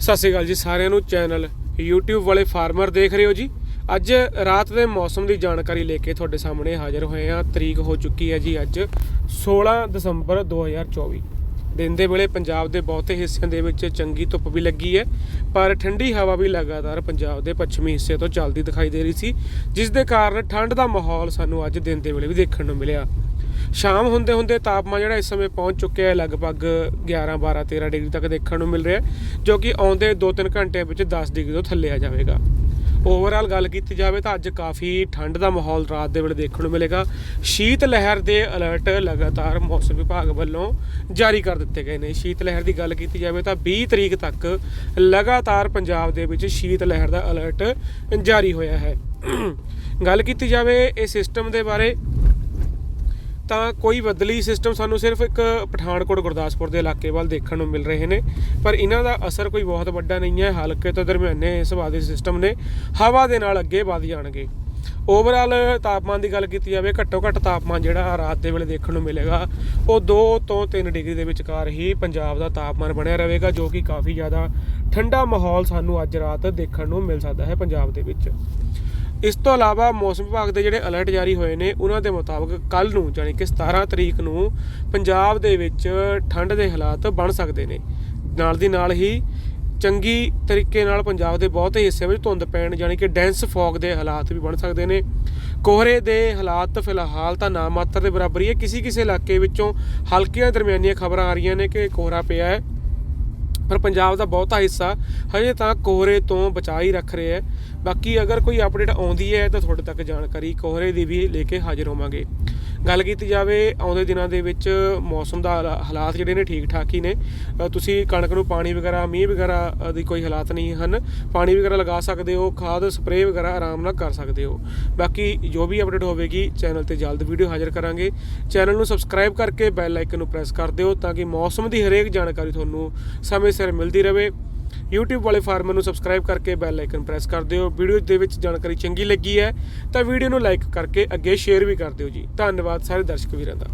ਸਤਿ ਸ਼੍ਰੀ ਅਕਾਲ ਜੀ ਸਾਰਿਆਂ ਨੂੰ ਚੈਨਲ YouTube ਵਾਲੇ ਫਾਰਮਰ ਦੇਖ ਰਹੇ ਹੋ ਜੀ। ਅੱਜ ਰਾਤ ਦੇ ਮੌਸਮ ਦੀ ਜਾਣਕਾਰੀ ਲੈ ਕੇ ਤੁਹਾਡੇ ਸਾਹਮਣੇ ਹਾਜ਼ਰ ਹੋਏ ਹਾਂ। ਤਰੀਕ ਹੋ ਚੁੱਕੀ ਹੈ ਜੀ ਅੱਜ 16 ਦਸੰਬਰ 2024 ਦਿਨ ਦੇ ਵੇਲੇ ਪੰਜਾਬ ਦੇ ਬਹੁਤੇ ਹਿੱਸਿਆਂ ਦੇ ਵਿੱਚ ਚੰਗੀ ਧੁੱਪ ਵੀ ਲੱਗੀ ਹੈ, ਪਰ ਠੰਡੀ ਹਵਾ ਵੀ ਲਗਾਤਾਰ ਪੰਜਾਬ ਦੇ ਪੱਛਮੀ ਹਿੱਸੇ ਤੋਂ ਚੱਲਦੀ ਦਿਖਾਈ ਦੇ ਰਹੀ ਸੀ, ਜਿਸ ਦੇ ਕਾਰਨ ਠੰਡ ਦਾ ਮਾਹੌਲ ਸਾਨੂੰ ਅੱਜ ਦਿਨ ਦੇ ਵੇਲੇ ਵੀ ਦੇਖਣ ਨੂੰ ਮਿਲਿਆ। ਸ਼ਾਮ ਹੁੰਦੇ ਹੁੰਦੇ ਤਾਪਮਾਨ ਜਿਹੜਾ ਇਸ ਸਮੇਂ ਪਹੁੰਚ ਚੁੱਕਿਆ ਹੈ ਲਗਭਗ 11 12 13 ਡਿਗਰੀ ਤੱਕ ਦੇਖਣ ਨੂੰ ਮਿਲ ਰਿਹਾ ਜੋ ਕਿ ਆਉਂਦੇ 2-3 ਘੰਟਿਆਂ ਵਿੱਚ 10 ਡਿਗਰੀ ਤੋਂ ਥੱਲੇ ਆ ਜਾਵੇਗਾ। ਓਵਰਆਲ ਗੱਲ ਕੀਤੀ ਜਾਵੇ ਤਾਂ ਅੱਜ ਕਾਫੀ ਠੰਡ ਦਾ ਮਾਹੌਲ ਰਾਤ ਦੇ ਵੇਲੇ ਦੇਖਣ ਨੂੰ ਮਿਲੇਗਾ। ਸ਼ੀਤ ਲਹਿਰ ਦੇ ਅਲਰਟ ਲਗਾਤਾਰ ਮੌਸਮ ਵਿਭਾਗ ਵੱਲੋਂ ਜਾਰੀ ਕਰ ਦਿੱਤੇ ਗਏ ਨੇ। ਸ਼ੀਤ ਲਹਿਰ ਦੀ ਗੱਲ ਕੀਤੀ ਜਾਵੇ ਤਾਂ 20 ਤਰੀਕ ਤੱਕ ਲਗਾਤਾਰ ਪੰਜਾਬ ਦੇ ਵਿੱਚ ਸ਼ੀਤ ਲਹਿਰ ਦਾ ਅਲਰਟ ਜਾਰੀ ਹੋਇਆ ਹੈ। ਗੱਲ ਕੀਤੀ ਜਾਵੇ ਇਹ ਸਿਸਟਮ ਦੇ ਬਾਰੇ ਤਾਂ ਕੋਈ ਬਦਲੀ ਸਿਸਟਮ ਸਾਨੂੰ ਸਿਰਫ ਇੱਕ ਪਠਾਨਕੋਟ ਗੁਰਦਾਸਪੁਰ ਦੇ ਇਲਾਕੇ ਵੱਲ ਦੇਖਣ ਨੂੰ ਮਿਲ ਰਹੇ ਨੇ, ਪਰ ਇਹਨਾਂ ਦਾ ਅਸਰ ਕੋਈ ਬਹੁਤ ਵੱਡਾ ਨਹੀਂ ਹੈ। ਹਲਕੇ ਤੋਂ ਦਰਮਿਆਨੇ ਸੁਭਾਅ ਦੇ ਸਿਸਟਮ ਨੇ ਹਵਾ ਦੇ ਨਾਲ ਅੱਗੇ ਵਧ ਜਾਣਗੇ। ਓਵਰਆਲ ਤਾਪਮਾਨ ਦੀ ਗੱਲ ਕੀਤੀ ਜਾਵੇ, ਘੱਟੋ ਘੱਟ ਤਾਪਮਾਨ ਜਿਹੜਾ ਰਾਤ ਦੇ ਵੇਲੇ ਦੇਖਣ ਨੂੰ ਮਿਲੇਗਾ, ਉਹ 2 ਤੋਂ 3 ਡਿਗਰੀ ਦੇ ਵਿਚਕਾਰ ਹੀ ਪੰਜਾਬ ਦਾ ਤਾਪਮਾਨ ਬਣਿਆ ਰਹੇਗਾ, ਜੋ ਕਿ ਕਾਫੀ ਜ਼ਿਆਦਾ ਠੰਡਾ ਮਾਹੌਲ ਸਾਨੂੰ ਅੱਜ ਰਾਤ ਦੇਖਣ ਨੂੰ ਮਿਲ ਸਕਦਾ ਹੈ ਪੰਜਾਬ ਦੇ ਵਿੱਚ। ਇਸ ਤੋਂ ਇਲਾਵਾ ਮੌਸਮ ਵਿਭਾਗ ਦੇ ਜਿਹੜੇ ਅਲਰਟ ਜਾਰੀ ਹੋਏ ਨੇ, ਉਹਨਾਂ ਦੇ ਮੁਤਾਬਕ ਕੱਲ ਨੂੰ ਯਾਨੀ ਕਿ 17 ਤਰੀਕ ਨੂੰ ਪੰਜਾਬ ਦੇ ਵਿੱਚ ਠੰਡ ਦੇ ਹਾਲਾਤ ਬਣ ਸਕਦੇ ਨੇ। ਨਾਲ ਦੀ ਨਾਲ ਹੀ ਚੰਗੀ ਤਰੀਕੇ ਨਾਲ ਪੰਜਾਬ ਦੇ ਬਹੁਤੇ ਹਿੱਸਿਆਂ ਵਿੱਚ ਧੁੰਦ ਪੈਣ ਯਾਨੀ ਕਿ ਡੈਂਸ ਫੌਗ ਦੇ ਹਾਲਾਤ ਵੀ ਬਣ ਸਕਦੇ ਨੇ। ਕੋਹਰੇ ਦੇ ਹਾਲਾਤ ਫਿਲਹਾਲ ਤਾਂ ਨਾ ਮਾਤਰ ਦੇ ਬਰਾਬਰ ਹੀ ਹੈ। ਕਿਸੇ ਕਿਸੇ ਇਲਾਕੇ ਵਿੱਚੋਂ ਹਲਕੀਆਂ ਦਰਮਿਆਨੀਆਂ ਖਬਰਾਂ ਆ ਰਹੀਆਂ ਨੇ ਕਿ ਕੋਹਰਾ ਪਿਆ ਹੈ। ਪਰ ਪੰਜਾਬ ਦਾ ਬਹੁਤਾ ਹਿੱਸਾ ਹਜੇ ਤਾਂ ਕੋਹਰੇ ਤੋਂ ਬਚਾ ਹੀ ਰੱਖ ਰਿਹਾ ਹੈ। ਬਾਕੀ ਅਗਰ ਕੋਈ ਅਪਡੇਟ ਆਉਂਦੀ ਹੈ ਤਾਂ ਤੁਹਾਡੇ ਤੱਕ ਜਾਣਕਾਰੀ ਕੋਹਰੇ ਦੀ ਵੀ ਲੈ ਕੇ ਹਾਜ਼ਰ ਹੋਵਾਂਗੇ। ਗੱਲ ਕੀਤੀ ਜਾਵੇ ਆਉਂਦੇ ਦਿਨਾਂ ਦੇ ਵਿੱਚ ਮੌਸਮ ਦਾ ਹਾਲਾ- ਹਾਲਾਤ ਜਿਹੜੇ ਨੇ ਠੀਕ ਠਾਕ ਹੀ ਨੇ। ਤੁਸੀਂ ਕਣਕ ਨੂੰ ਪਾਣੀ ਵਗੈਰਾ, ਮੀਂਹ ਵਗੈਰਾ ਦੀ ਕੋਈ ਹਾਲਾਤ ਨਹੀਂ ਹਨ। ਪਾਣੀ ਵਗੈਰਾ ਲਗਾ ਸਕਦੇ ਹੋ, ਖਾਦ, ਸਪਰੇਅ ਵਗੈਰਾ ਆਰਾਮ ਨਾਲ ਕਰ ਸਕਦੇ ਹੋ। ਬਾਕੀ ਜੋ ਵੀ ਅਪਡੇਟ ਹੋਵੇਗੀ, ਚੈਨਲ ਤੇ ਜਲਦ ਵੀਡੀਓ ਹਾਜ਼ਰ ਕਰਾਂਗੇ। ਚੈਨਲ ਨੂੰ ਸਬਸਕ੍ਰਾਈਬ ਕਰਕੇ ਬੈਲ ਆਈਕਨ ਨੂੰ ਪ੍ਰੈਸ ਕਰ ਦਿਓ ਤਾਂ ਕਿ ਮੌਸਮ ਦੀ ਹਰੇਕ ਜਾਣਕਾਰੀ ਤੁਹਾਨੂੰ ਸਮੇਂ ਸਿਰ ਮਿਲਦੀ ਰਹੇ। YouTube ਵਾਲੇ ਫਾਰਮਰ ਨੂੰ ਸਬਸਕ੍ਰਾਈਬ ਕਰਕੇ ਬੈਲ ਆਈਕਨ ਪ੍ਰੈਸ ਕਰ ਦਿਓ। ਵੀਡੀਓ ਦੇ ਵਿੱਚ ਜਾਣਕਾਰੀ ਚੰਗੀ ਲੱਗੀ ਹੈ ਤਾਂ ਵੀਡੀਓ ਨੂੰ ਲਾਈਕ ਕਰਕੇ ਅੱਗੇ ਸ਼ੇਅਰ ਵੀ ਕਰ ਦਿਓ ਜੀ। ਧੰਨਵਾਦ ਸਾਰੇ ਦਰਸ਼ਕ ਵੀਰਾਂ ਦਾ।